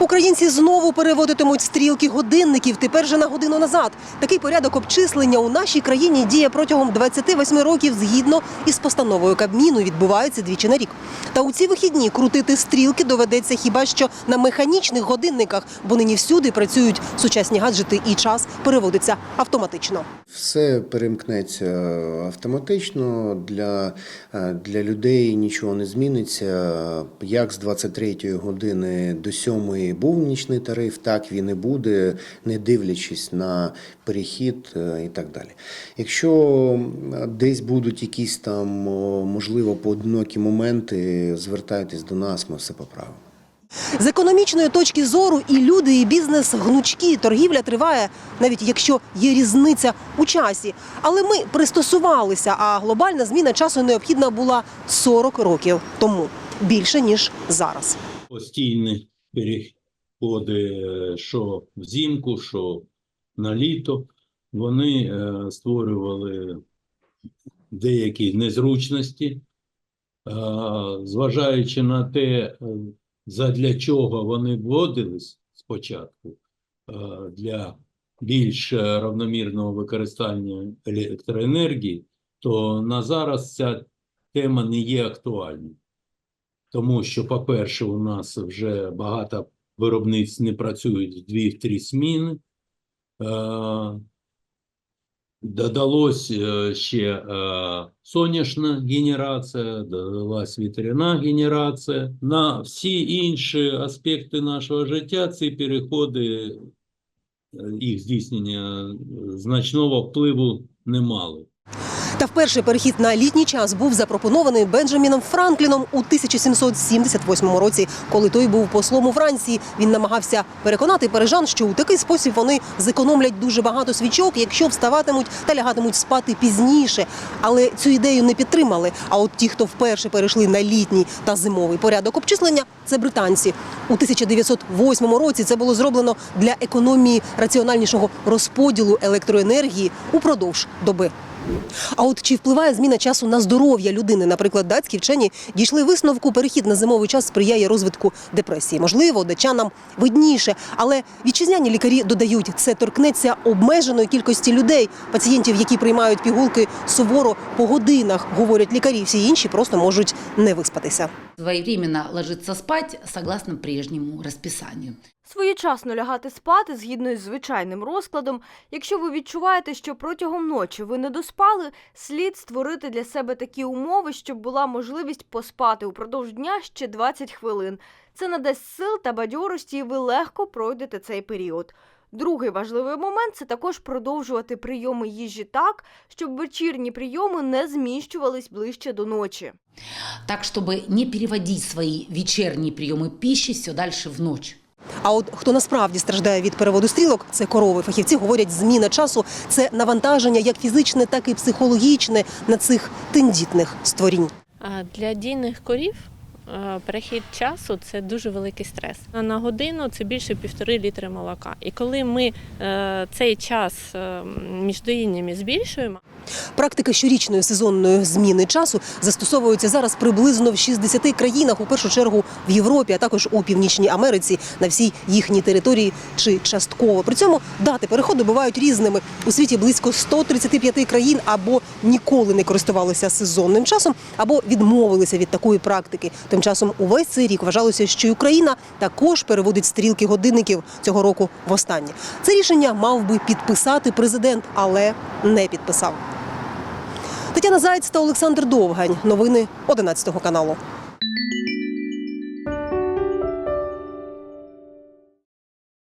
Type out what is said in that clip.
Українці знову переводитимуть стрілки годинників. Тепер же на годину назад. Такий порядок обчислення у нашій країні діє протягом 28 років згідно із постановою Кабміну. Відбувається двічі на рік. Та у ці вихідні крутити стрілки доведеться хіба що на механічних годинниках, бо нині всюди працюють сучасні гаджети і час переводиться автоматично. Все перемкнеться автоматично. Для, е, для людей нічого не зміниться. Як з 23 години до 7 був нічний тариф, так він і буде, не дивлячись на перехід е, і так далі. Якщо десь будуть якісь там, можливо, поодинокі моменти, звертайтесь до нас, ми все поправимо. З економічної точки зору і люди, і бізнес гнучкі. Торгівля триває, навіть якщо є різниця у часі. Але ми пристосувалися, а глобальна зміна часу необхідна була 40 років тому більше ніж зараз. постійні е, що взимку, що на літо, вони е, створювали деякі незручності, Е, зважаючи на те, е, задля чого вони вводились спочатку, для більш равномірного використання електроенергії, то на зараз ця тема не є актуальною. Тому що, по-перше, у нас вже багато виробництв не працюють в дві-три зміни. Е, Додалось е, ще е, сонячна генерація, додалась вітряна генерація. На всі інші аспекти нашого життя ці переходи, їх здійснення значного впливу не мали. Та вперше перехід на літній час був запропонований Бенджаміном Франкліном у 1778 році, коли той був послом у Франції. Він намагався переконати парижан, що у такий спосіб вони зекономлять дуже багато свічок, якщо вставатимуть та лягатимуть спати пізніше. Але цю ідею не підтримали. А от ті, хто вперше перейшли на літній та зимовий порядок обчислення, це британці. У 1908 році це було зроблено для економії раціональнішого розподілу електроенергії упродовж доби. А от чи впливає зміна часу на здоров'я людини? Наприклад, датські вчені дійшли висновку, перехід на зимовий час сприяє розвитку депресії. Можливо, датчанам видніше, але вітчизняні лікарі додають, це торкнеться обмеженої кількості людей, пацієнтів, які приймають пігулки суворо по годинах, говорять лікарі. Всі інші просто можуть не виспатися. своевременно ложиться спать согласно прежнему расписанию. Своєчасно лягати спати згідно із звичайним розкладом. Якщо ви відчуваєте, що протягом ночі ви не доспали, слід створити для себе такі умови, щоб була можливість поспати упродовж дня ще 20 хвилин. Це надасть сил та бадьорості, і ви легко пройдете цей період. Другий важливий момент це також продовжувати прийоми їжі так, щоб вечірні прийоми не зміщувались ближче до ночі. Так, чтобы не переводить свои вечерние приемы пищи все дальше в ночь. А от хто насправді страждає від переводу стрілок, це корови. Фахівці говорять, зміна часу це навантаження як фізичне, так і психологічне на цих тендітних створінь. Для дійних корів перехід часу це дуже великий стрес. На годину це більше півтори літри молока. І коли ми е, цей час е, між доїннями збільшуємо, Практика щорічної сезонної зміни часу застосовується зараз приблизно в 60 країнах, у першу чергу в Європі, а також у Північній Америці на всій їхній території чи частково. При цьому дати переходу бувають різними. У світі близько 135 країн або ніколи не користувалися сезонним часом, або відмовилися від такої практики. Тим часом увесь цей рік вважалося, що Україна також переводить стрілки годинників цього року востаннє. Це рішення мав би підписати президент, але не підписав. Тетяна Заєць та Олександр Довгань. Новини 11 каналу.